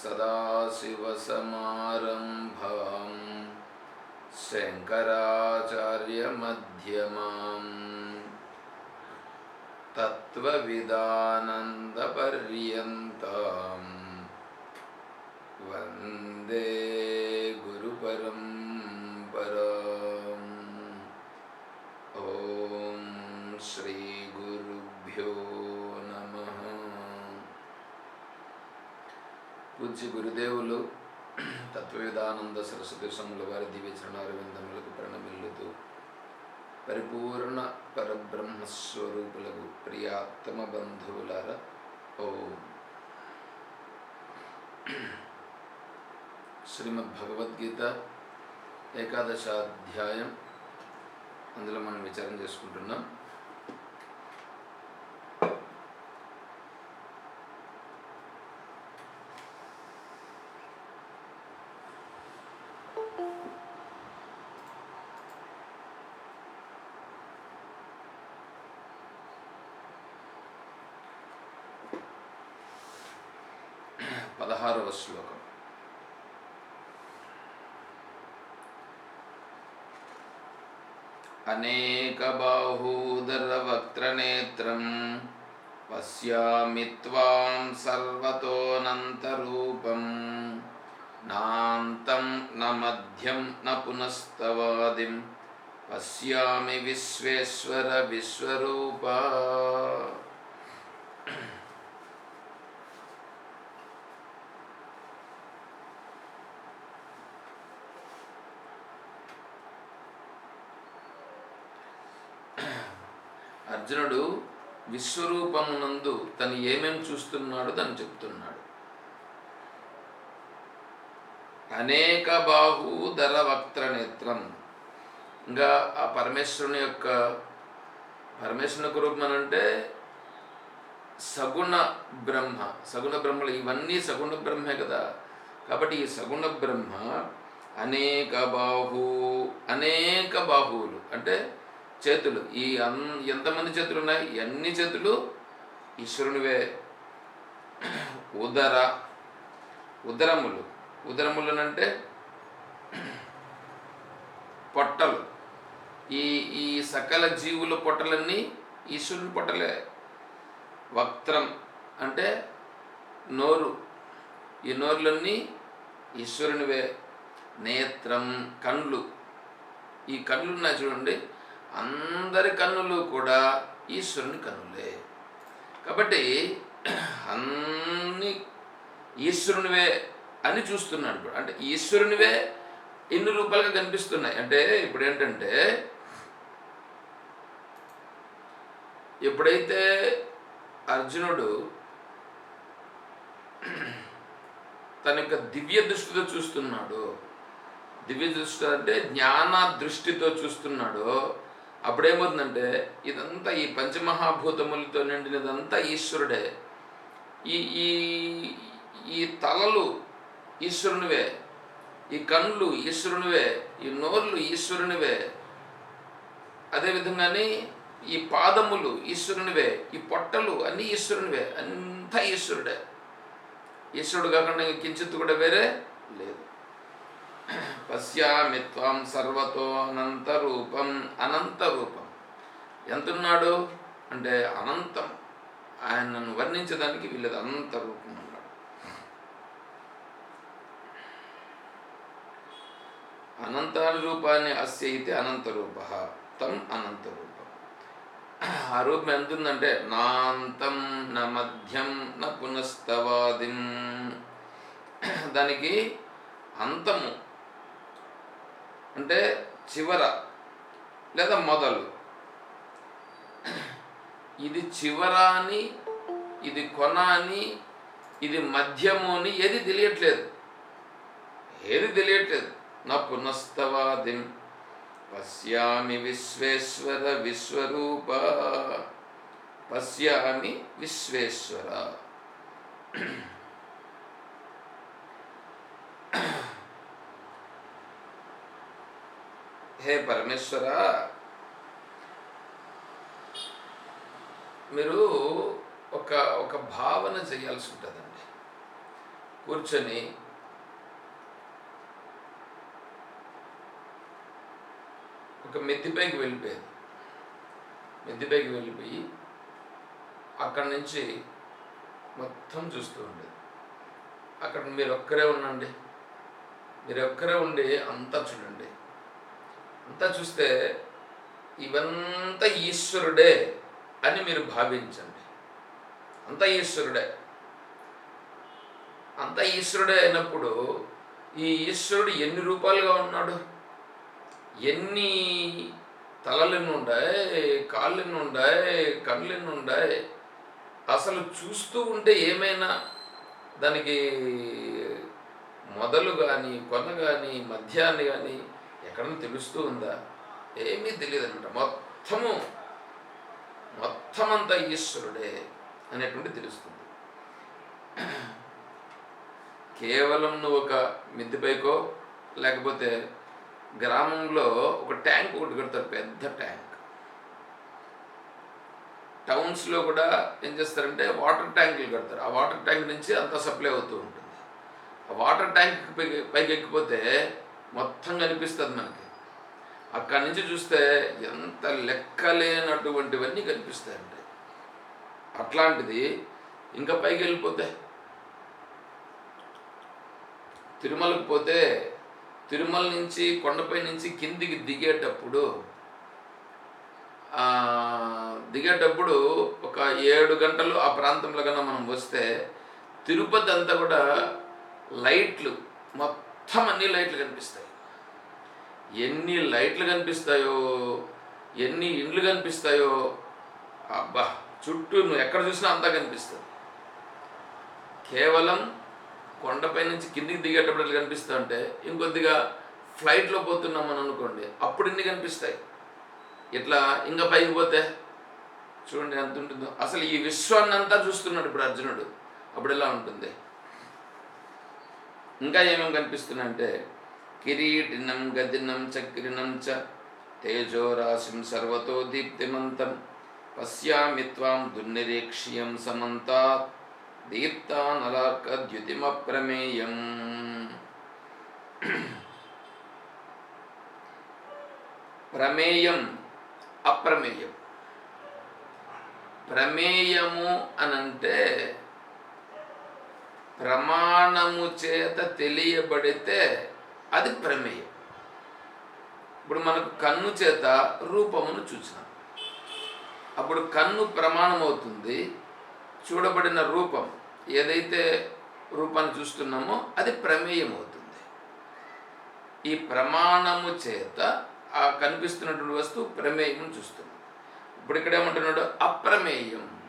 सदाशिवसमारम्भां शङ्कराचार्यमध्यमाम् तत्त्वविदानन्दपर्यन्तां वन्दे गुरुपरम्पराम् ॐ श्रीगुरुभ्यो పూజ్య గురుదేవులు తత్వవేదానంద సరస్వతి స్వాముల వారి దివ్య చరణారవిందములకు ప్రణమిల్లుతూ పరిపూర్ణ పరబ్రహ్మస్వరూపులకు ప్రియాత్తమ బంధువులార. ఓ. శ్రీమద్ భగవద్గీత ఏకాదశాధ్యాయం. అందులో మనం విచారం చేసుకుంటున్నాం. పదహారవ శ్లోకం. అనేకబాహూదరవక్త్రనేత్రం పశ్యామి త్వాం సర్వతోనంతరూపం. నాంతం న మధ్యం న పునస్తవాదిం పశ్యామి విశ్వేశ్వర విశ్వరూపా. అర్జునుడు విశ్వరూపమునందు తను ఏమేం చూస్తున్నాడో తను చెప్తున్నాడు. అనేక బాహుధర వక్త్ర నేత్రం. ఇంకా ఆ పరమేశ్వరుని యొక్క పరమేశ్వరుని రూపం అంటే సగుణ బ్రహ్మ. సగుణ బ్రహ్మలు ఇవన్నీ సగుణ బ్రహ్మే కదా. కాబట్టి ఈ సగుణ బ్రహ్మ అనేక బాహు అనేక బాహువులు. అంటే చేతులు. ఈ అన్ ఎంతమంది చేతులు ఉన్నాయి అన్ని చేతులు? ఈశ్వరునివే. ఉదర ఉదరములు. ఉదరములు అంటే పొట్టలు. ఈ ఈ సకల జీవుల పొట్టలన్నీ ఈశ్వరుని పొట్టలే. వక్త్రం అంటే నోరు. ఈ నోరులన్నీ ఈశ్వరునివే. నేత్రం కళ్ళు ఈ కళ్ళు ఉన్నాయి చూడండి. అందరి కన్నులు కూడా ఈశ్వరుని కన్నులే. కాబట్టి అన్ని ఈశ్వరునివే అని చూస్తున్నాడు ఇప్పుడు. అంటే ఈశ్వరునివే ఎన్ని రూపాలుగా కనిపిస్తున్నాయి? అంటే ఇప్పుడు ఏంటంటే ఎప్పుడైతే అర్జునుడు తన యొక్క దివ్య దృష్టితో చూస్తున్నాడు దివ్య దృష్టి అంటే జ్ఞాన దృష్టితో చూస్తున్నాడు అప్పుడేమవుతుందంటే ఇదంతా ఈ పంచమహాభూతములతో నిండినదంతా ఈశ్వరుడే. ఈ ఈ ఈ తలలు ఈశ్వరునివే ఈ కళ్ళు ఈశ్వరునివే ఈ నోర్లు ఈశ్వరునివే. అదేవిధంగానే ఈ పాదములు ఈశ్వరునివే ఈ పొట్టలు అన్నీ ఈశ్వరునివే అంతా ఈశ్వరుడే. ఈశ్వరుడు కాకుండా ఇంక కించిత్ కూడా వేరే లేదు. పశ్యామి త్వం సర్వతో అనంత రూపం అనంత రూపం ఎంతున్నాడు? అంటే అనంతం. ఆయనను వర్ణించడానికి వీళ్ళది అనంత రూపం అన్నాడు అనంతాని రూపాన్ని అస్య అయితే అనంత రూప తం అనంత రూపం ఆ రూపం ఎంతుందంటే నాంతం న మధ్యం న పునస్తవాదిం. దానికి అంతము అంటే చివర లేదా మొదలు. ఇది చివర అని ఇది కొన అని ఇది మధ్యము అని ఏది తెలియట్లేదు. ఏది తెలియట్లేదు. నా పునస్తవాదిం పశ్యామి విశ్వేశ్వర విశ్వరూప. పశ్యామి విశ్వేశ్వర. హే పరమేశ్వర మీరు ఒక ఒక భావన చేయాల్సి ఉంటుందండి. కూర్చొని ఒక మెత్తిపైకి వెళ్ళిపోయేది. మెత్తిపైకి వెళ్ళిపోయి అక్కడి నుంచి మొత్తం చూస్తూ ఉండేది. అక్కడ మీరు ఒక్కరే ఉండండి. మీరు ఒక్కరే ఉండి అంతా చూడండి. అంతా చూస్తే ఇవంతా ఈశ్వరుడే అని మీరు భావించండి. అంత ఈశ్వరుడే. అంత ఈశ్వరుడే అయినప్పుడు ఈ ఈశ్వరుడు ఎన్ని రూపాలుగా ఉన్నాడు? ఎన్ని తలలు ఉన్నాయి కాళ్ళెన్ని ఉన్నాయి అసలు చూస్తూ ఉంటే ఏమైనా దానికి మొదలు కానీ కొన కానీ మధ్యాన్ని కానీ ఎక్కడన్నా తెలుస్తూ ఉందా? ఏమీ తెలియదు అనమాట మొత్తము మొత్తం అంతా ఈశ్వరుడే అనేటువంటి తెలుస్తుంది. కేవలం నువ్వు ఒక మిద్దిపైకో లేకపోతే గ్రామంలో ఒక ట్యాంక్ ఒకటి కడతారు పెద్ద ట్యాంక్. టౌన్స్లో కూడా ఏం చేస్తారంటే వాటర్ ట్యాంకులు కడతారు. ఆ వాటర్ ట్యాంక్ నుంచి అంతా సప్లై అవుతూ ఉంటుంది. ఆ వాటర్ ట్యాంక్ పైకి పైకి ఎక్కిపోతే మొత్తం కనిపిస్తుంది మనకి. అక్కడి నుంచి చూస్తే ఎంత లెక్కలేనటువంటివన్నీ కనిపిస్తాయండి. అట్లాంటిది ఇంకా పైకి వెళ్ళిపోతే తిరుమలకు పోతే తిరుమల నుంచి కొండపై నుంచి కిందికి దిగేటప్పుడు దిగేటప్పుడు ఒక ఏడు గంటలు ఆ ప్రాంతంలో కన్నా మనం వస్తే తిరుపతి అంతా కూడా లైట్లు మొత్తం అన్ని లైట్లు కనిపిస్తాయి. ఎన్ని లైట్లు కనిపిస్తాయో ఎన్ని ఇండ్లు కనిపిస్తాయో అబ్బా చుట్టూ నువ్వు ఎక్కడ చూసినా అంతా కనిపిస్తుంది. కేవలం కొండపై నుంచి కిందికి దిగేటప్పుడు ఎట్లా కనిపిస్తా ఉంటే ఇంకొద్దిగా ఫ్లైట్లో పోతున్నాం అని అనుకోండి అప్పుడు ఇన్ని కనిపిస్తాయి. ఇట్లా ఇంకా పైకి పోతే చూడండి ఎంత ఉంటుందో. అసలు ఈ విశ్వాన్ని అంతా చూస్తున్నాడు ఇప్పుడు అర్జునుడు. అప్పుడు ఎలా ఉంటుంది? ఇంకా ఏమేమి కనిపిస్తున్నాయంటే? కిరీటినం గదినం చక్రినం చ తేజోరాశిం సర్వతో దీప్తిమంతం. పశ్యామి త్వాం దుర్నిరీక్ష్యం సమంతాత్. దీప్తానలార్క ద్యుతిమప్రమేయం ప్రమేయం అప్రమేయం. ప్రమేయము అనంటే ప్రమాణము చేత తెలియబడితే అది ప్రమేయం. ఇప్పుడు మనకు కన్ను చేత రూపమును చూసినాం. అప్పుడు కన్ను ప్రమాణం అవుతుంది చూడబడిన రూపం ఏదైతే రూపాన్ని చూస్తున్నామో అది ప్రమేయం అవుతుంది ఈ ప్రమాణము చేత ఆ కనిపిస్తున్నటువంటి వస్తువు ప్రమేయం చూస్తున్నాం. ఇప్పుడు ఇక్కడ ఏమంటున్నాడు? అప్రమేయం.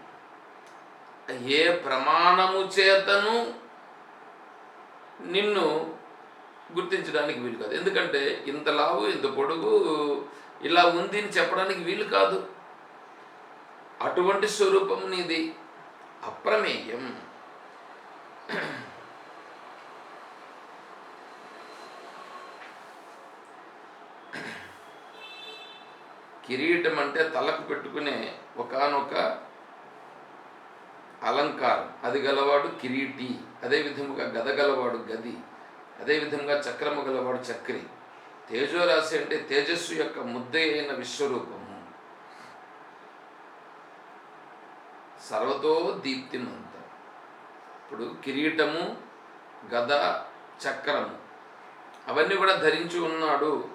ఏ ప్రమాణము చేతను నిన్ను గుర్తించడానికి వీలు కాదు. ఎందుకంటే ఇంత లావు ఇంత పొడుగు ఇలా ఉంది అని చెప్పడానికి వీలు కాదు. అటువంటి స్వరూపం నీది. అప్రమేయం. కిరీటం అంటే తలకు పెట్టుకునే ఒకానొక అలంకారం. అది గలవాడు కిరీటి. అదే విధముగా గద గలవాడు గది అదే విధంగా చక్రము గలవాడు చక్రి. తేజోరాశి అంటే తేజస్సు యొక్క ముద్దే అయిన విశ్వరూపము. సర్వతో దీప్తిమంత ఇప్పుడు కిరీటము గద చక్రము అవన్నీ కూడా ధరించి ఉన్నాడు.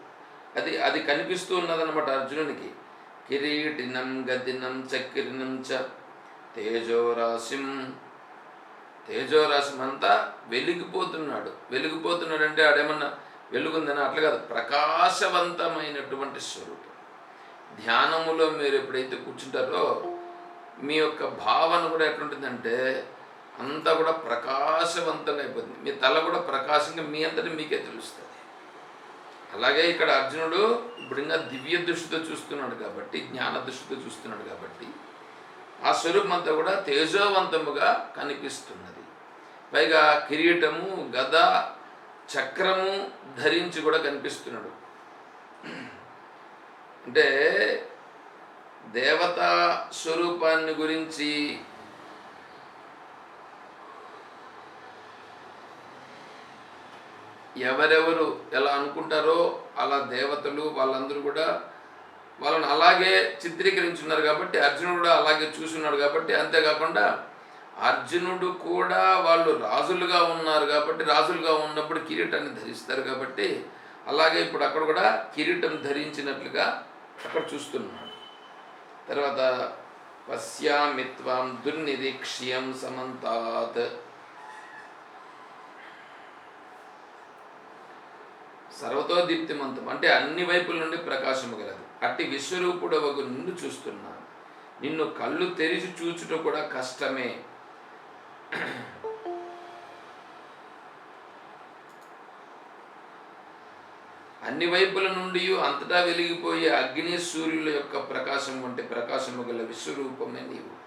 అది అది కనిపిస్తూ ఉన్నదనమాట అర్జునునికి. కిరీటినం గదినం చక్రినం చ తేజోరాశిం తేజోరాశిం అంతా వెలిగిపోతున్నాడు. వెలిగిపోతున్నాడు అంటే ఆడేమన్నా వెలుగుందని? అట్లా కాదు. ప్రకాశవంతమైనటువంటి స్వరూపం. ధ్యానములో మీరు ఎప్పుడైతే కూర్చుంటారో మీ యొక్క భావన కూడా ఎట్లుంటుందంటే అంతా కూడా ప్రకాశవంతంగా అయిపోతుంది. మీ తల కూడా ప్రకాశంగా మీ అంతటి మీకే తెలుస్తుంది. అలాగే ఇక్కడ అర్జునుడు ఇప్పుడు ఇంకా దివ్య దృష్టితో చూస్తున్నాడు కాబట్టి జ్ఞాన దృష్టితో చూస్తున్నాడు కాబట్టి ఆ స్వరూపం అంతా కూడా తేజోవంతముగా కనిపిస్తున్నది. పైగా కిరీటము గద చక్రము ధరించి కూడా కనిపిస్తున్నాడు. అంటే దేవతా స్వరూపాన్ని గురించి ఎవరెవరు ఎలా అనుకుంటారో అలా దేవతలు వాళ్ళందరూ కూడా వాళ్ళని అలాగే చిత్రీకరించున్నారు కాబట్టి అర్జునుడు కూడా అలాగే చూసున్నాడు కాబట్టి అంతేకాకుండా అర్జునుడు కూడా వాళ్ళు రాజులుగా ఉన్నారు కాబట్టి రాజులుగా ఉన్నప్పుడు కిరీటాన్ని ధరిస్తారు కాబట్టి అలాగే ఇప్పుడు అక్కడ కూడా కిరీటం ధరించినట్లుగా అక్కడ చూస్తున్నాడు. తర్వాత పశ్యామిత్వాం దుర్నిరీక్ష్యం సమంతాత్. సర్వతో దీప్తిమంతం అంటే అన్ని వైపుల నుండి ప్రకాశము గలదు. అట్టి విశ్వరూపుడవగు నిన్ను చూస్తున్నాను. నిన్ను కళ్ళు తెరిచి చూచుట కూడా కష్టమే. అన్ని వైపుల నుండి అంతటా వెలిగిపోయే అగ్ని సూర్యుల యొక్క ప్రకాశం వంటి ప్రకాశము గల విశ్వరూపమే నీవు.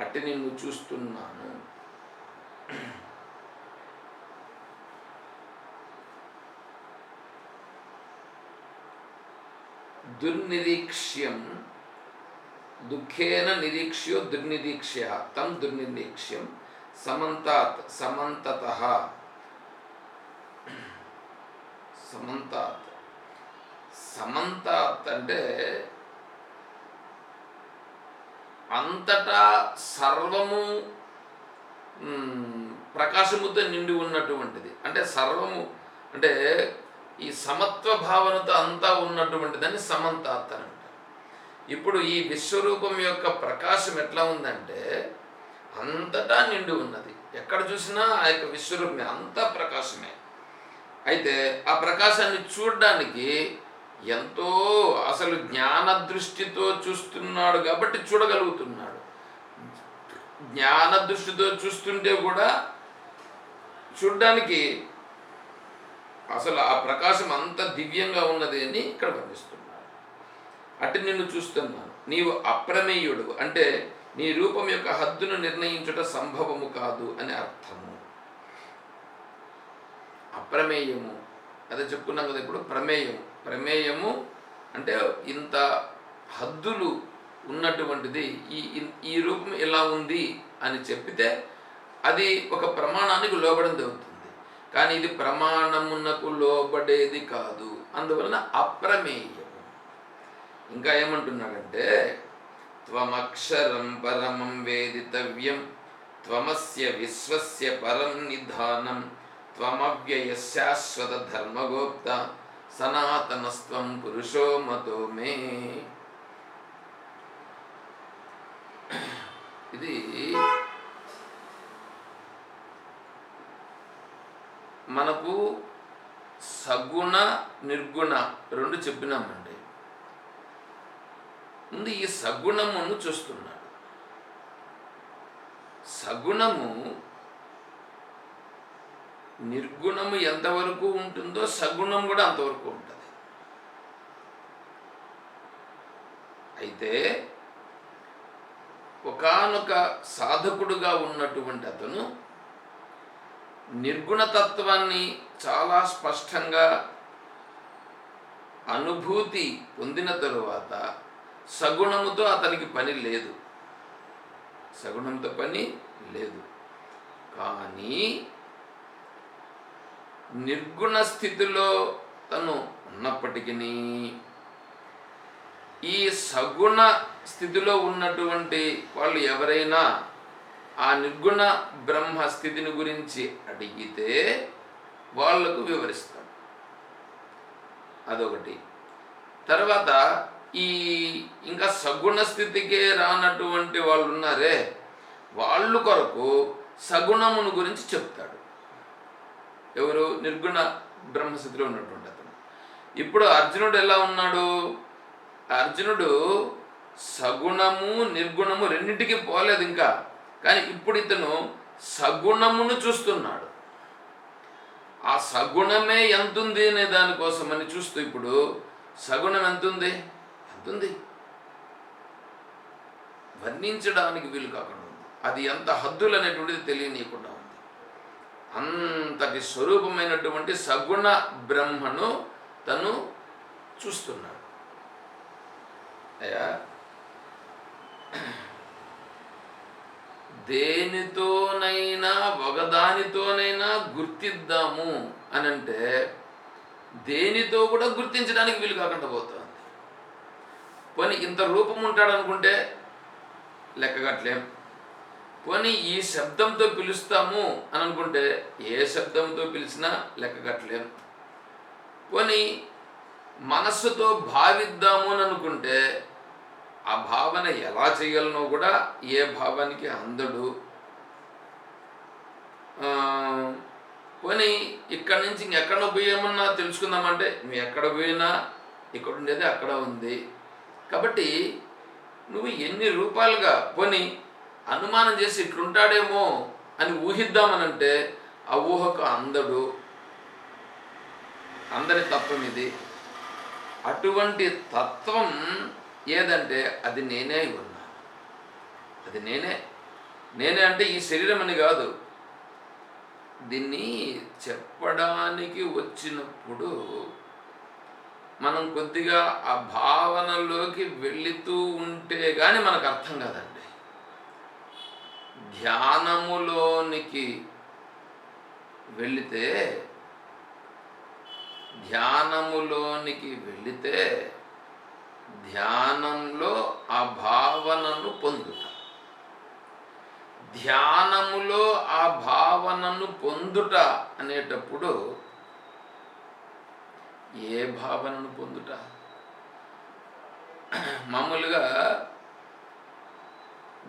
అట్టి నిన్ను చూస్తున్నాను. దుర్నిరీక్ష్యం. దుఃఖేన నిరీక్ష్యో దుర్నిరీక్ష్య. తం దుర్నిరీక్ష్యం. సమంతాత్ సమంతత. సమంతాత్. సమంతాత్ అంటే అంతటా సర్వము ప్రకాశముతో నిండి ఉన్నటువంటిది. అంటే సర్వము అంటే ఈ సమత్వ భావనతో అంతా ఉన్నటువంటిదని సమంతాత్ అని అంటారు. ఇప్పుడు ఈ విశ్వరూపం యొక్క ప్రకాశం ఎట్లా ఉందంటే అంతటా నిండి ఉన్నది. ఎక్కడ చూసినా ఆ యొక్క విశ్వరూపమే అంతా ప్రకాశమే. అయితే ఆ ప్రకాశాన్ని చూడడానికి ఎంతో అసలు జ్ఞాన దృష్టితో చూస్తున్నాడు కాబట్టి చూడగలుగుతున్నాడు. జ్ఞాన దృష్టితో చూస్తుంటే కూడా చూడడానికి అసలు ఆ ప్రకాశం అంత దివ్యంగా ఉన్నది అని ఇక్కడ వర్ణిస్తున్నాడు. అటు నిన్ను చూస్తున్నాను. నీవు అప్రమేయుడు. అంటే నీ రూపం యొక్క హద్దును నిర్ణయించుట సంభవము కాదు అని అర్థము. అప్రమేయము. అదే చెప్పుకున్నాం కదా ఇప్పుడు ప్రమేయము. ప్రమేయము అంటే ఇంత హద్దులు ఉన్నటువంటిది ఈ ఈ రూపం ఎలా ఉంది అని చెప్పితే అది ఒక ప్రమాణానికి లోబడం జరుగుతుంది. కానీ ఇది ప్రమాణమునకు లోబడేది కాదు. అందువలన అప్రమేయము. ఇంకా ఏమంటున్నాడంటే త్వమక్షరం పరమం వేదితవ్యం త్వమస్య విశ్వస్య పరం నిధానం త్వమవ్యయ శాశ్వత ధర్మగోప్త సనాతనస్త్వం పురుషో మతో మే ఇది మనకు సగుణ నిర్గుణ రెండు చెప్పినామండి. ముందు ఈ సగుణమును చూస్తున్నాడు. సగుణము నిర్గుణము ఎంతవరకు ఉంటుందో సగుణం కూడా అంతవరకు ఉంటుంది. అయితే ఒకానొక సాధకుడుగా ఉన్నటువంటి అతను నిర్గుణతత్వాన్ని చాలా స్పష్టంగా అనుభూతి పొందిన తరువాత సగుణముతో అతనికి పని లేదు. సగుణంతో పని లేదు. కానీ నిర్గుణ స్థితిలో తను ఉన్నప్పటికీ ఈ సగుణ స్థితిలో ఉన్నటువంటి వాళ్ళు ఎవరైనా ఆ నిర్గుణ బ్రహ్మ స్థితిని గురించి అడిగితే వాళ్ళకు వివరిస్తాడు. అదొకటి. తర్వాత ఈ ఇంకా సగుణ స్థితికే రానటువంటి వాళ్ళు ఉన్నారే వాళ్ళు కొరకు సగుణమును గురించి చెప్తాడు. ఎవరు? నిర్గుణ బ్రహ్మస్థితిలో ఉన్నటువంటి అతను. ఇప్పుడు అర్జునుడు ఎలా ఉన్నాడు? అర్జునుడు సగుణము నిర్గుణము రెండింటికి పోలేదు ఇంకా. కానీ ఇప్పుడు ఇతను సగుణమును చూస్తున్నాడు. ఆ సగుణమే ఎంతుంది అనే దానికోసమని చూస్తూ ఇప్పుడు సగుణం ఎంతుంది? ఎంతుంది వర్ణించడానికి వీలు కాకుండా ఉంది. అది ఎంత హద్దులు అనేటువంటిది తెలియనీయకుండా ఉంది. అంతటి స్వరూపమైనటువంటి సగుణ బ్రహ్మను తను చూస్తున్నాడు. అయ్యా దేనితోనైనా ఒకదానితోనైనా గుర్తిద్దాము అని అంటే దేనితో కూడా గుర్తించడానికి వీలు కాకుండా పోతుంది. పోనీ ఇంత రూపం ఉంటాడు అనుకుంటే లెక్కగట్లేం పోనీ ఈ శబ్దంతో పిలుస్తాము అని అనుకుంటే ఏ శబ్దంతో పిలిచినా లెక్కగట్లేం పోనీ మనస్సుతో భావిద్దాము అని అనుకుంటే ఆ భావన ఎలా చేయగలనో కూడా ఏ భావానికి అందడు. పోనీ ఇక్కడి నుంచి ఇంకెక్కడ పోయామన్నా తెలుసుకుందామంటే నువ్వు ఎక్కడ పోయినా ఇక్కడ ఉండేది అక్కడ ఉంది. కాబట్టి నువ్వు ఎన్ని రూపాలుగా కొని అనుమానం చేసి ఇట్లుంటాడేమో అని ఊహిద్దామనంటే ఆ ఊహకు అందడు. అందరి తత్వం ఇది. అటువంటి తత్వం ఏదంటే అది నేనే ఉన్నా అది నేనే. నేనే అంటే ఈ శరీరం అని కాదు. దీన్ని చెప్పడానికి వచ్చినప్పుడు మనం కొద్దిగా ఆ భావనలోకి వెళుతూ ఉంటే కానీ మనకు అర్థం కాదండి. ధ్యానములోనికి వెళితే ధ్యానములోనికి వెళితే ధ్యానంలో ఆ భావనను పొందుట ధ్యానములో ఆ భావనను పొందుట అనేటప్పుడు ఏ భావనను పొందుట? మామూలుగా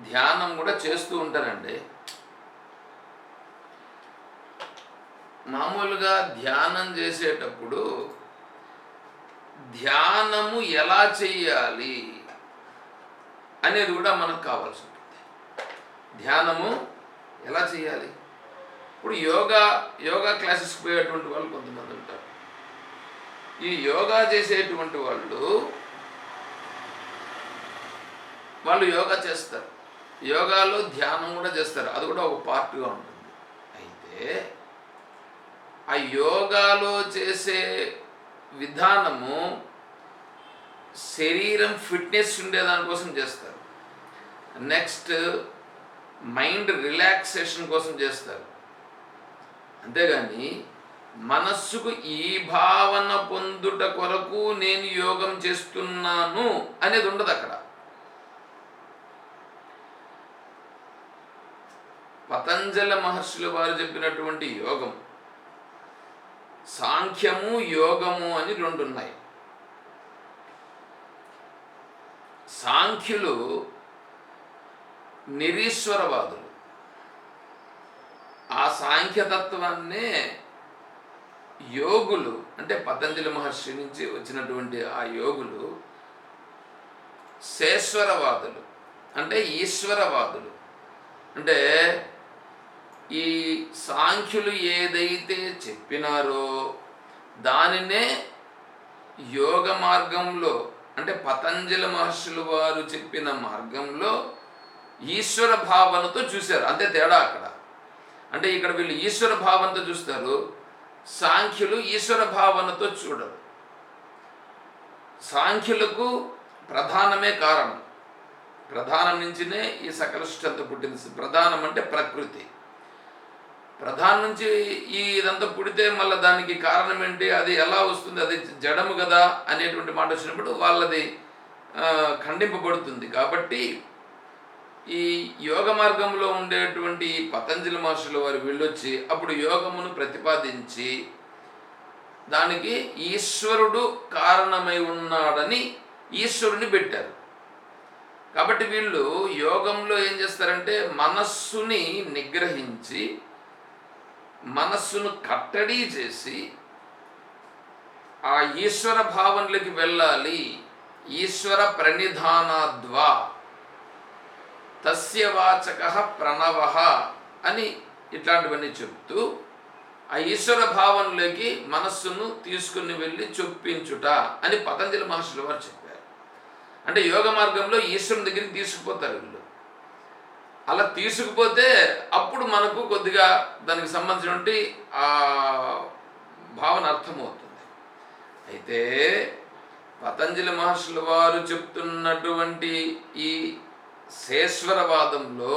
ధ్యానం కూడా చేస్తూ ఉంటారండి. మామూలుగా ధ్యానం చేసేటప్పుడు ధ్యానము ఎలా చెయ్యాలి అనేది కూడా మనకు కావాల్సి ఉంటుంది. ధ్యానము ఎలా చేయాలి ఇప్పుడు యోగా యోగా క్లాసెస్కి పోయేటువంటి వాళ్ళు కొంతమంది ఉంటారు. ఈ యోగా చేసేటువంటి వాళ్ళు వాళ్ళు యోగా చేస్తారు. యోగాలో ధ్యానం కూడా చేస్తారు. అది కూడా ఒక పార్ట్గా ఉంటుంది. అయితే ఆ యోగాలో చేసే విధానము శరీరం ఫిట్నెస్ ఉండేదానికోసం చేస్తారు. నెక్స్ట్ మైండ్ రిలాక్సేషన్ కోసం చేస్తారు. అంతేగాని మనస్సుకు ఈ భావన పొందుట కొరకు నేను యోగం చేస్తున్నాను అనేది ఉండదు అక్కడ. పతంజల మహర్షుల వారు చెప్పినటువంటి యోగం సాంఖ్యము యోగము అని రెండు ఉన్నాయి సాంఖ్యులు నిరీశ్వరవాదులు. ఆ సాంఖ్యతత్వాన్నే యోగులు అంటే పతంజలి మహర్షి నుంచి వచ్చినటువంటి ఆ యోగులు శేశ్వరవాదులు అంటే ఈశ్వరవాదులు. అంటే ఈ సాంఖ్యులు ఏదైతే చెప్పినారో దానినే యోగ మార్గంలో అంటే పతంజలి మహర్షులు వారు చెప్పిన మార్గంలో ఈశ్వర భావనతో చూశారు. అంతే తేడా అక్కడ. అంటే ఇక్కడ వీళ్ళు ఈశ్వర భావనతో చూస్తారు. సాంఖ్యులు ఈశ్వర భావనతో చూడరు. సాంఖ్యులకు ప్రధానమే కారణం. ప్రధానం నుంచినే ఈ సకల సృష్టి పుట్టింది. ప్రధానం అంటే ప్రకృతి. ప్రధానం నుంచి ఈ ఇదంతా పుడితే మళ్ళీ దానికి కారణం ఏంటి? అది ఎలా వస్తుంది? అది జడము కదా అనేటువంటి మాట వచ్చినప్పుడు వాళ్ళది ఖండింపబడుతుంది. కాబట్టి ఈ యోగ మార్గంలో ఉండేటువంటి పతంజలి మహర్షుల వారు వెళ్ళొచ్చి అప్పుడు యోగమును ప్రతిపాదించి దానికి ఈశ్వరుడు కారణమై ఉన్నాడని ఈశ్వరుని పెట్టారు. కాబట్టి వీళ్ళు యోగంలో ఏం చేస్తారంటే మనస్సుని నిగ్రహించి మనస్సును కట్టడి చేసి ఆ ఈశ్వర భావనలోకి వెళ్ళాలి. ఈశ్వర ప్రణిధానాద్వా. తస్య వాచక ప్రణవ అని ఇట్లాంటివన్నీ చెప్తూ ఆ ఈశ్వర భావనలోకి మనస్సును తీసుకుని వెళ్ళి చొప్పించుట అని పతంజలి మహర్షుల వారు చెప్పారు. అంటే యోగ మార్గంలో ఈశ్వరుని దగ్గరికి తీసుకుపోతారు వీళ్ళు. అలా తీసుకుపోతే అప్పుడు మనకు కొద్దిగా దానికి సంబంధించినటువంటి ఆ భావన అర్థమవుతుంది. అయితే పతంజలి మహర్షుల వారు చెప్తున్నటువంటి ఈ శేశ్వరవాదంలో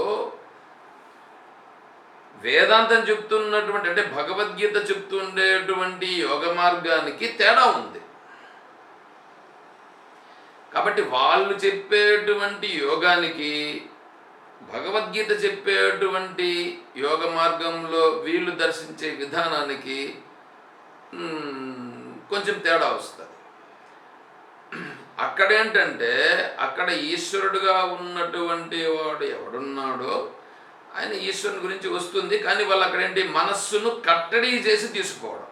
వేదాంతం చెప్తున్నటువంటి అంటే భగవద్గీత చెప్తుండేటువంటి యోగ మార్గానికి తేడా ఉంది. కాబట్టి వాళ్ళు చెప్పేటువంటి యోగానికి భగవద్గీత చెప్పేటువంటి యోగ మార్గంలో వీళ్ళు దర్శించే విధానానికి కొంచెం తేడా వస్తుంది. అక్కడేంటంటే అక్కడ ఈశ్వరుడుగా ఉన్నటువంటి వాడు ఎవడున్నాడో ఆయన ఈశ్వరుని గురించి వస్తుంది కానీ వాళ్ళు అక్కడేంటి మనస్సును కట్టడి చేసి తీసుకోవడం.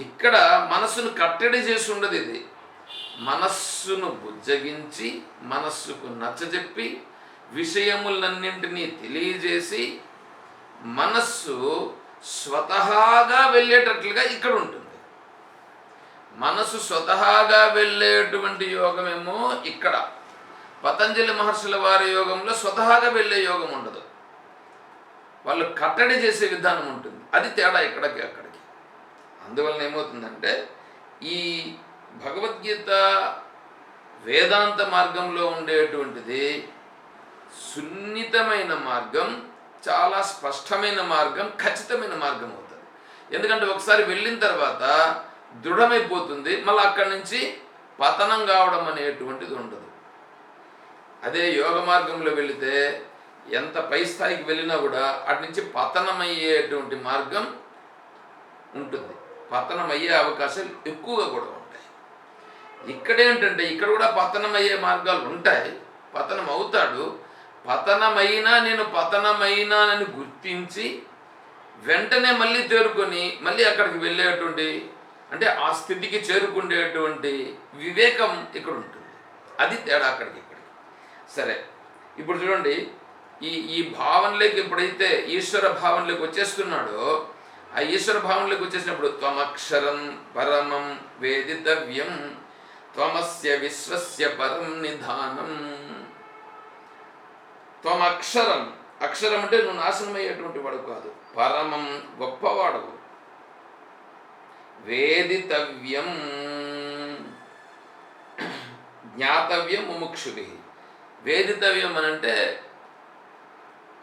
ఇక్కడ మనస్సును కట్టడి చేసి ఉండదు ఇది. మనస్సును బుజ్జగించి మనస్సుకు నచ్చజెప్పి విషయములన్నింటినీ తెలియజేసి మనస్సు స్వతహాగా వెళ్ళేటట్లుగా ఇక్కడ ఉంటుంది మనసు స్వతహాగా వెళ్ళేటువంటి యోగమేమో ఇక్కడ. పతంజలి మహర్షుల వారి యోగంలో స్వతహాగా వెళ్ళే యోగం ఉండదు. వాళ్ళు కట్టడి చేసే విధానం ఉంటుంది. అది తేడా ఇక్కడికి అక్కడికి. అందువలన ఏమవుతుందంటే ఈ భగవద్గీత వేదాంత మార్గంలో ఉండేటువంటిది సున్నితమైన మార్గం చాలా స్పష్టమైన మార్గం ఖచ్చితమైన మార్గం అవుతుంది. ఎందుకంటే ఒకసారి వెళ్ళిన తర్వాత దృఢమైపోతుంది. మళ్ళీ అక్కడి నుంచి పతనం కావడం అనేటువంటిది ఉండదు. అదే యోగ మార్గంలో వెళితే ఎంత పై స్థాయికి వెళ్ళినా కూడా అటు నుంచి పతనమయ్యేటువంటి మార్గం ఉంటుంది. పతనం అయ్యే అవకాశాలు ఎక్కువగా కూడా ఉంటాయి. ఇక్కడేంటంటే ఇక్కడ కూడా పతనం అయ్యే మార్గాలు ఉంటాయి. పతనం అవుతాడు. పతనమైనా నేను పతనమైనానని గుర్తించి వెంటనే మళ్ళీ తేరుకొని మళ్ళీ అక్కడికి వెళ్ళేటువంటి అంటే ఆ స్థితికి చేరుకునేటువంటి వివేకం ఇక్కడ ఉంటుంది అది తేడా అక్కడికి ఇక్కడికి. సరే ఇప్పుడు చూడండి ఈ ఈ భావనలోకి ఎప్పుడైతే ఈశ్వర భావనలోకి వచ్చేస్తున్నాడో ఆ ఈశ్వర భావనలోకి వచ్చేసినప్పుడు త్వమక్షరం పరమం వేదితవ్యం త్వమస్య విశ్వస్య పరం నిధానం. త్వమక్షరం అక్షరం అంటే నువ్వు నాశనం అయ్యేటువంటి వాడు కాదు పరమం గొప్పవాడు. వేదితవ్యం. జ్ఞాతవ్యం ముముక్షుభి వేదితవ్యం అని అంటే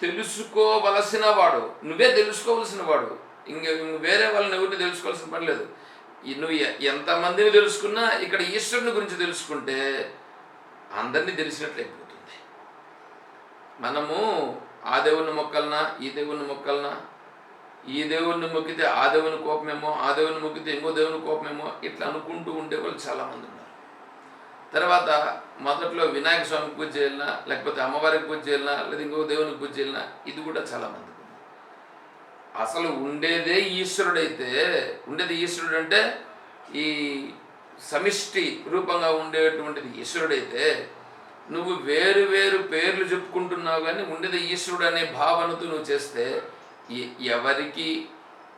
తెలుసుకోవలసిన వాడు నువ్వే తెలుసుకోవలసిన వాడు ఇంక వేరే వాళ్ళని ఎవరిని తెలుసుకోవాల్సిన పని లేదు. నువ్వు ఎంతమందిని తెలుసుకున్నా ఇక్కడ ఈశ్వరుని గురించి తెలుసుకుంటే అందరినీ తెలిసినట్లు అయిపోతుంది. మనము ఆ దేవుని మొక్కలనా ఈ దేవుని మొక్కలనా ఈ దేవుణ్ణి మొక్కితే ఆ దేవుని కోపమేమో ఆ దేవుని మొక్కితే ఇంకో దేవుని కోపమేమో ఇట్లా అనుకుంటూ ఉండే వాళ్ళు చాలామంది ఉన్నారు. తర్వాత మొదట్లో వినాయక స్వామికి పూజ చేయాలన్నా లేకపోతే అమ్మవారికి పూజ చేయాలన్నా లేదా ఇంకో దేవునికి పూజ చేయాలన్నా ఇది కూడా చాలామంది అసలు ఉండేదే ఈశ్వరుడైతే ఉండేది ఈశ్వరుడు అంటే ఈ సమిష్టి రూపంగా ఉండేటువంటిది ఈశ్వరుడైతే నువ్వు వేరు వేరు పేర్లు చెప్పుకుంటున్నావు కానీ ఉండేది ఈశ్వరుడు అనే భావనతో నువ్వు చేస్తే ఎవరికి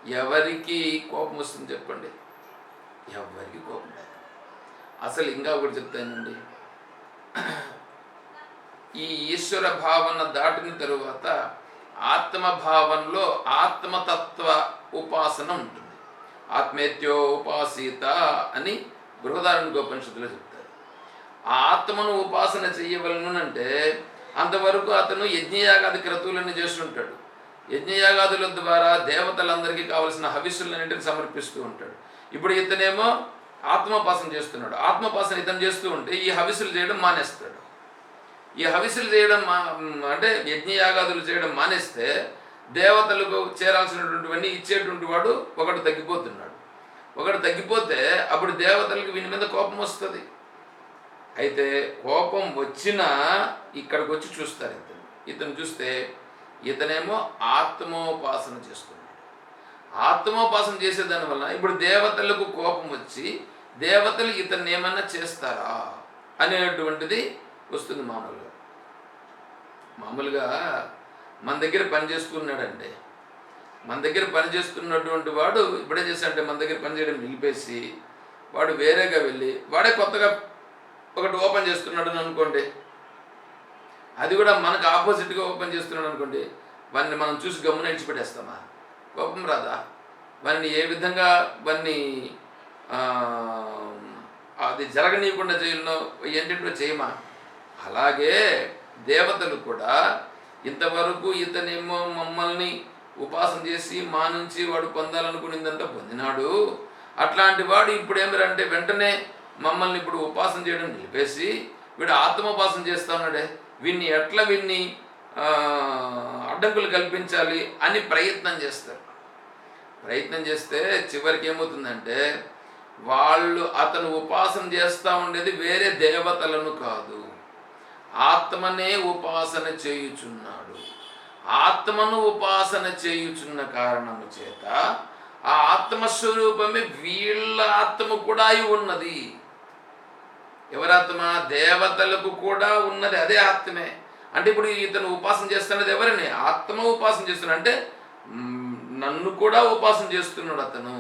ఎవరికి కోపం వస్తుంది చెప్పండి. ఎవరికి కోపం? అసలు ఇంకా ఒకటి చెప్తానండి ఈ ఈశ్వర భావన దాటిన తరువాత ఆత్మ భావనలో ఆత్మతత్వ ఉపాసన ఉంటుంది. ఆత్మేత్యో ఉపాసీత అని బృహదారణ్యోపనిషత్తులో చెప్తారు. ఆ ఆత్మను ఉపాసన చేయవలనంటే అంతవరకు అతను యజ్ఞయాగాది క్రతువులన్నీ చేస్తుంటాడు. యజ్ఞయాగాదుల ద్వారా దేవతలందరికీ కావలసిన హవిస్సులన్నింటిని సమర్పిస్తూ ఉంటాడు. ఇప్పుడు ఇతనేమో ఆత్మోపాసన చేస్తున్నాడు. ఆత్మోపాసన ఇతను చేస్తూ ఉంటే ఈ హవిస్సులు చేయడం మానేస్తాడు. ఈ హవిస్సులు చేయడం మా అంటే యజ్ఞయాగాదులు చేయడం మానేస్తే దేవతలకు చేరాల్సినటువంటివన్నీ ఇచ్చేటువంటి వాడు ఒకడు తగ్గిపోతున్నాడు. ఒకడు తగ్గిపోతే అప్పుడు దేవతలకు వీని మీద కోపం వస్తుంది. అయితే కోపం వచ్చినా ఇక్కడికి వచ్చి చూస్తారు ఇతను. ఇతను చూస్తే ఇతనేమో ఆత్మోపాసన చేసుకున్నాడు ఆత్మోపాసన చేసేదాని వలన ఇప్పుడు దేవతలకు కోపం వచ్చి దేవతలు ఇతన్ని ఏమన్నా చేస్తారా అనేటువంటిది వస్తుంది మామూలుగా. మామూలుగా మన దగ్గర పని చేస్తున్నాడంటే మన దగ్గర పని చేస్తున్నటువంటి వాడు ఇప్పుడే చేశాడంటే మన దగ్గర పని చేయడం నిలిపేసి వాడు వేరేగా వెళ్ళి వాడే కొత్తగా ఒకటి ఓపెన్ చేస్తున్నాడు అని అనుకోండి అది కూడా మనకు ఆపోజిట్గా ఓపెన్ చేస్తున్నాడు అనుకోండి వాడిని మనం చూసి గమ్మున ఇడిచిపెట్టేస్తామా? కోపం రాదా? వారిని ఏ విధంగా వారిని అది జరగనీయకుండా చేయను ఏంటంటే చేయమా? అలాగే దేవతలు కూడా ఇంతవరకు ఇతనేమో మమ్మల్ని ఉపాసన చేసి మా నుంచి వాడు పొందాలనుకునిందంట పొందినాడు. అట్లాంటి వాడు ఇప్పుడు ఏమిరంటే వెంటనే మమ్మల్ని ఇప్పుడు ఉపాసన చేయడం నిలిపేసి వీడు ఆత్మోపాసన చేస్తా ఉన్నాడే. వీన్ని ఎట్లా వీన్ని అడ్డంకులు కల్పించాలి అని ప్రయత్నం చేస్తారు. ప్రయత్నం చేస్తే చివరికి ఏమవుతుందంటే వాళ్ళు అతను ఉపాసన చేస్తూ ఉండేది వేరే దేవతలను కాదు. ఆత్మనే ఉపాసన చేయుచున్నాడు. ఆత్మను ఉపాసన చేయుచున్న కారణము చేత ఆ ఆత్మస్వరూపమే వీళ్ళ ఆత్మ కూడా అయి ఉన్నది. ఎవరాత్మ దేవతలకు కూడా ఉన్నది అదే ఆత్మే. అంటే ఇప్పుడు ఇతను ఉపాసన చేస్తున్నది ఎవరిని? ఆత్మ ఉపాసన చేస్తున్నాడు అంటే నన్ను కూడా ఉపాసన చేస్తున్నాడు అతను.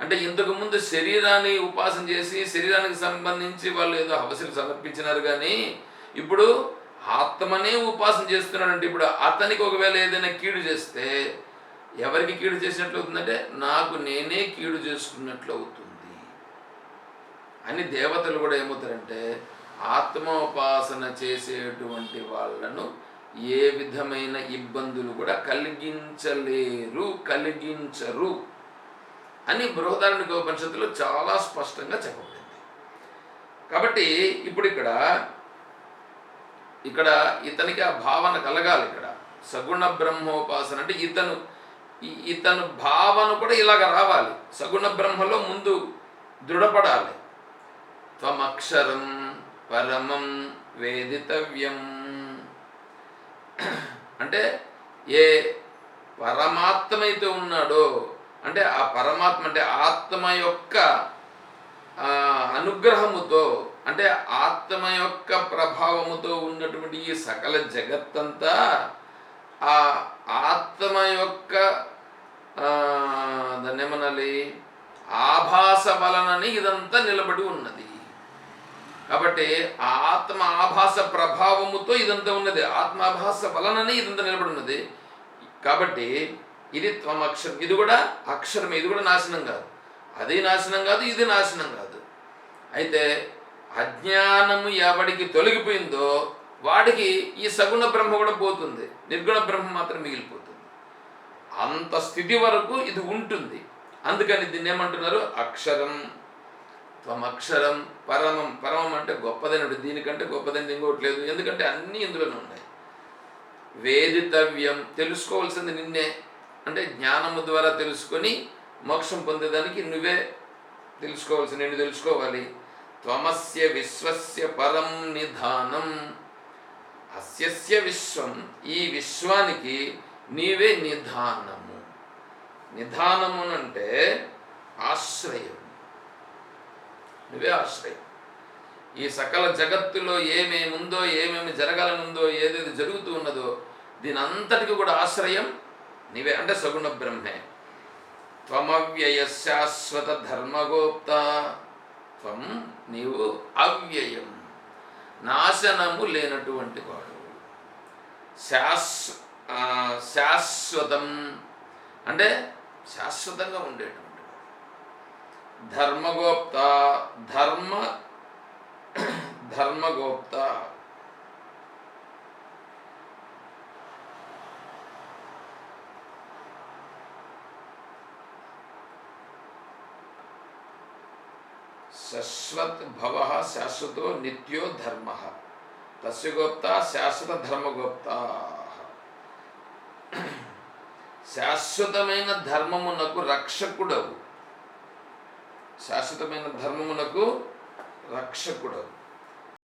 అంటే ఇంతకుముందు శరీరాన్ని ఉపాసన చేసి శరీరానికి సంబంధించి వాళ్ళు ఏదో హవసలు సమర్పించినారు కానీ ఇప్పుడు ఆత్మనే ఉపాసన చేస్తున్నాడు అంటే ఇప్పుడు అతనికి ఒకవేళ ఏదైనా కీడు చేస్తే ఎవరికి కీడు చేసినట్లు అవుతుందంటే నాకు నేనే కీడు చేసుకున్నట్లు అవుతుంది. అని దేవతలు కూడా ఏమవుతారంటే ఆత్మోపాసన చేసేటువంటి వాళ్ళను ఏ విధమైన ఇబ్బందులు కూడా కలిగించలేరు కలిగించరు అని బృహదారణిక ఉపనిషత్తులో చాలా స్పష్టంగా చెప్పబడింది. కాబట్టి ఇప్పుడు ఇక్కడ ఇక్కడ ఇతనికి ఆ భావన కలగాలి ఇక్కడ. సగుణ బ్రహ్మోపాసన అంటే ఇతను ఇతను భావన కూడా ఇలాగ రావాలి. సగుణ బ్రహ్మలో ముందు దృఢపడాలి. త్వమక్షరం పరమం వేదితవ్యం అంటే ఏ పరమాత్మ అయితే ఉన్నాడో అంటే ఆ పరమాత్మ అంటే ఆత్మ యొక్క అనుగ్రహముతో అంటే ఆత్మ యొక్క ప్రభావముతో ఉన్నటువంటి ఈ సకల జగత్తంతా ఆ ఆత్మ యొక్క ఆ, దాన్ని ఏమనాలి ఆభాస వలనని ఇదంతా నిలబడి ఉన్నది. కాబట్టి ఆ ఆత్మ ఆభాస ప్రభావముతో ఇదంతా ఉన్నది. ఆత్మాభాస వలననే ఇదంతా నిలబడి ఉన్నది కాబట్టి ఇది త్వమక్షరం ఇది కూడా అక్షరం ఇది కూడా నాశనం కాదు. అది నాశనం కాదు ఇది నాశనం కాదు. అయితే అజ్ఞానము ఎవడికి తొలగిపోయిందో వాడికి ఈ సగుణ బ్రహ్మ కూడా పోతుంది. నిర్గుణ బ్రహ్మ మాత్రం మిగిలిపోతుంది. అంత స్థితి వరకు ఇది ఉంటుంది. అందుకని దీన్ని ఏమంటున్నారు? అక్షరం. త్వమక్షరం పరమం. పరమం అంటే గొప్పదైనడు దీనికంటే గొప్పదైనది ఇంకోటి లేదు. ఎందుకంటే అన్నీ ఇందులోనే ఉన్నాయి. వేదితవ్యం తెలుసుకోవాల్సింది నిన్నే. అంటే జ్ఞానము ద్వారా తెలుసుకొని మోక్షం పొందేదానికి నువ్వే తెలుసుకోవాల్సి నేను తెలుసుకోవాలి. త్వమస్య విశ్వస్య పరం నిధానం. అస్యస్య విశ్వం. ఈ విశ్వానికి నీవే నిధానము. నిధానమునంటే ఆశ్రయం. నువ్వే ఆశ్రయం. ఈ సకల జగత్తులో ఏమేమి ఉందో ఏమేమి జరగాలనుందో ఏదేది జరుగుతూ ఉన్నదో దీని అంతటికి కూడా ఆశ్రయం నీవే అంటే సగుణ బ్రహ్మే. త్వమవ్యయ శాశ్వత ధర్మగోప్త. త్వం నీవు అవ్యయం. నాశనము లేనటువంటి వాడు. శాశ్వ శాశ్వతం. అంటే శాశ్వతంగా ఉండేటం. ధర్మగోప్త ధర్మ ధర్మగోప్త శశ్వత్ భవ శాశ్వతో నిత్యో ధర్మ తస్య గోప్త శాశ్వత ధర్మగోప్త శాశ్వతమైన ధర్మమునకు రక్షకుడవు శాశ్వతమైన ధర్మమునకు రక్షకుడు